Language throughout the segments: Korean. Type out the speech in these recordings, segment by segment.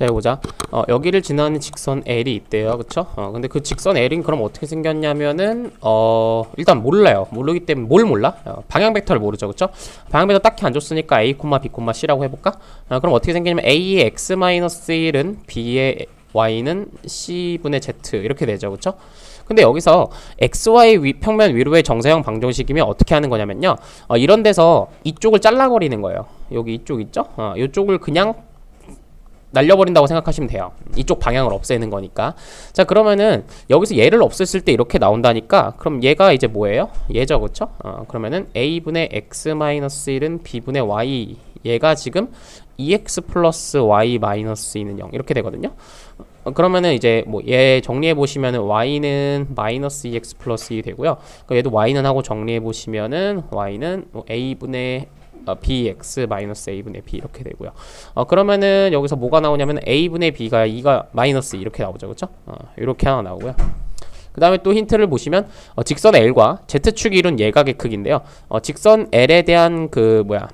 자, 여기 보자. 어, 여기를 지나는 직선 L이 있대요. 그쵸? 어, 근데 그 직선 L은 그럼 어떻게 생겼냐면은, 어, 일단 몰라요. 모르기 때문에 뭘 몰라? 어, 방향 벡터를 모르죠. 그쵸? 방향 벡터 딱히 안 줬으니까 A, B, C라고 해볼까? 어, 그럼 어떻게 생기냐면 A의 X-1은 B의 Y는 C분의 Z 이렇게 되죠. 그쵸? 근데 여기서 XY 위, 평면 위로의 정사형 방정식이면 어떻게 하는 거냐면요. 어, 이런 데서 이쪽을 잘라버리는 거예요. 여기 이쪽 있죠? 어, 이쪽을 그냥 날려버린다고 생각하시면 돼요. 이쪽 방향을 없애는 거니까. 자, 그러면은 여기서 얘를 없앴을 때 이렇게 나온다니까 그럼 얘가 이제 뭐예요? 얘죠, 그쵸? 어, 그러면은 a분의 x-1은 b분의 y 얘가 지금 2x 플러스 y 마이너스 2는 0 이렇게 되거든요. 어, 그러면은 이제 뭐 얘 정리해 보시면은 y는 마이너스 2x 플러스 2 되고요. 그럼 얘도 y는 하고 정리해 보시면은 y는 뭐 a분의 어, bx 마이너스 a분의 b 이렇게 되고요. 어, 그러면은 여기서 뭐가 나오냐면 a분의 b가 2가 마이너스 2 이렇게 나오죠, 그렇죠? 어, 이렇게 하나 나오고요. 그 다음에 또 힌트를 보시면 어, 직선 L과 Z축이 이룬 예각의 크기인데요. 어, 직선 L에 대한 그 뭐야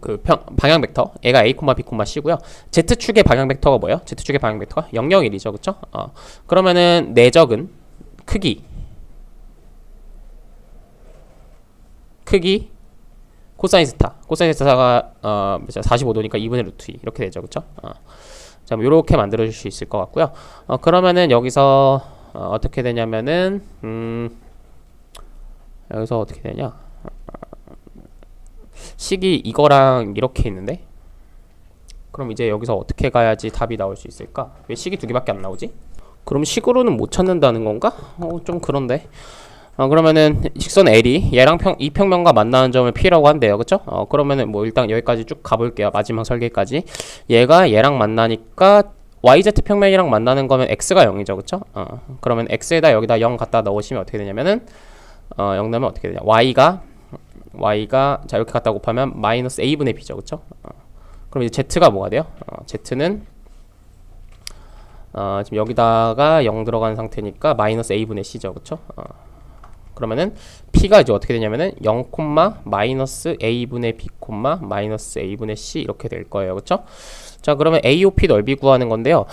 그 평, 방향 벡터 얘가 a, b, c고요. z축의 방향 벡터가 뭐예요? z축의 방향 벡터가 0, 0, 1이죠, 그렇죠? 어, 그러면은 내적은 크기 크기 코사인 스타 코사인 스타가 어 45도니까 2분의 루트 2 이렇게 되죠, 그렇죠? 어. 자, 뭐 이렇게 만들어 줄 수 있을 것 같고요. 어, 그러면은 여기서 어, 어떻게 되냐면은 음 여기서 어떻게 되냐? 식이 이거랑 이렇게 있는데 그럼 이제 여기서 어떻게 가야지 답이 나올 수 있을까? 왜 식이 두 개밖에 안 나오지? 그럼 식으로는 못 찾는다는 건가? 어, 좀 그런데. 어, 그러면은 직선 L이 얘랑 평, 이 평면과 만나는 점을 P라고 한대요. 그쵸? 어, 그러면은 뭐 일단 여기까지 쭉 가볼게요. 마지막 설계까지. 얘가 얘랑 만나니까 YZ 평면이랑 만나는 거면 X가 0이죠. 그쵸? 어, 그러면 X에다 여기다 0 갖다 넣으시면 어떻게 되냐면은 어, 0 넣으면 어떻게 되냐? Y가 y가 자 이렇게 갖다 곱하면 마이너스 a분의 b죠 그쵸 어. 그럼 이제 z가 뭐가 돼요 어, z는 어, 지금 여기다가 0 들어간 상태니까 마이너스 a분의 c죠 그쵸 어. 그러면은 p가 이제 어떻게 되냐면은 0, 마이너스 a분의 b, 마이너스 a분의 c 이렇게 될 거예요. 그쵸? 자 그러면 AOP 넓이 구하는 건데요.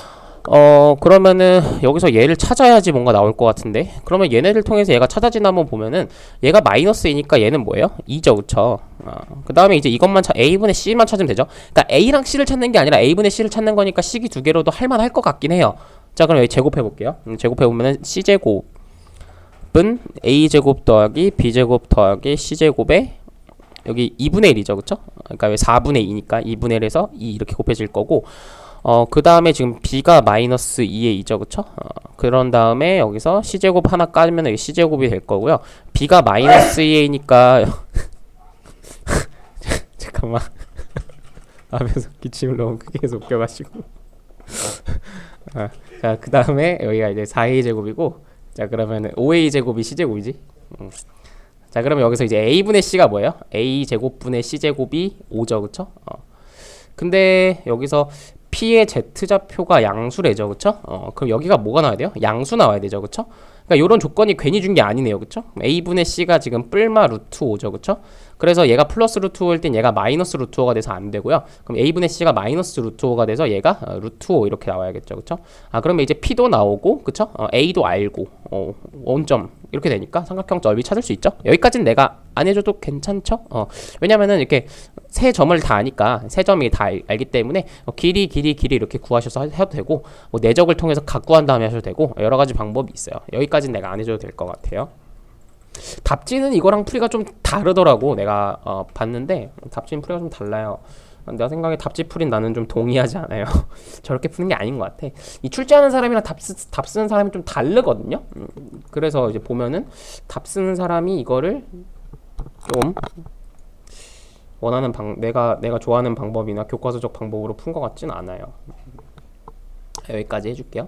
어 그러면은 여기서 얘를 찾아야지 뭔가 나올 것 같은데? 그러면 얘네들 통해서 얘가 찾아지나 한번 보면은 얘가 마이너스이니까 얘는 뭐예요? 2죠 그쵸? 어, 그 다음에 이제 이것만 차, A분의 C만 찾으면 되죠? 그러니까 A랑 C를 찾는 게 아니라 A분의 C를 찾는 거니까 C기 두 개로도 할만할 것 같긴 해요. 자 그럼 여기 제곱해 볼게요. 음, 제곱해 보면은 C제곱 은 A제곱 더하기 B제곱 더하기 C제곱에 여기 2분의 1이죠 그쵸 그러니까 왜 4분의 2니까 2분의 1에서 2 이렇게 곱해질 거고 어, 그 다음에 지금 b가 마이너스 2에 2죠, 그쵸? 어, 그런 다음에 여기서 c제곱 하나 까면 c제곱이 될 거고요. b가 마이너스 2에니까 잠깐만 하면서 기침을 너무 크게 해서 웃겨가지고 아, 자, 그 다음에 여기가 이제 4a 제곱이고 자, 그러면은 5a 제곱이 c제곱이지 음. 자, 그러면 여기서 이제 a분의 c가 뭐예요? a 제곱 분의 c제곱이 5죠, 그쵸? 어. 근데 여기서 P의 Z좌표가 양수래죠, 그쵸? 어, 그럼 여기가 뭐가 나와야 돼요? 양수 나와야 되죠, 그쵸? 그러니까 이런 조건이 괜히 준 게 아니네요, 그쵸? A분의 C가 지금 뿔마 루트 5죠, 그쵸? 그래서 얘가 플러스 루트 5일 땐 얘가 마이너스 루트 5가 돼서 안 되고요. 그럼 A분의 C가 마이너스 루트 5가 돼서 얘가 어, 루트 5 이렇게 나와야겠죠, 그쵸? 아, 그러면 이제 P도 나오고, 그쵸? 어, A도 알고, 어, 원점 이렇게 되니까 삼각형 넓이 찾을 수 있죠? 여기까지는 내가 안 해줘도 괜찮죠? 어, 왜냐면은 이렇게 세 점을 다 아니까 세 점이 다 알, 기 때문에 어, 길이 길이 길이 이렇게 구하셔서 해도 되고 뭐 내적을 통해서 각 구한 다음에 하셔도 되고 여러 가지 방법이 있어요. 여기까지 는 내가 안 해줘도 될 것 같아요. 답지는 이거랑 풀이가 좀 다르더라고 내가 어, 봤는데 답지는 풀이가 좀 달라요. 내가 생각에 답지 풀인 나는 좀 동의하지 않아요. 저렇게 푸는 게 아닌 것 같아. 이 출제하는 사람이랑 답, 쓰, 답 쓰는 사람이 좀 다르거든요. 음, 그래서 이제 보면은 답 쓰는 사람이 이거를 좀 원하는 방 내가 내가 좋아하는 방법이나 교과서적 방법으로 푼 것 같지는 않아요. 여기까지 해줄게요.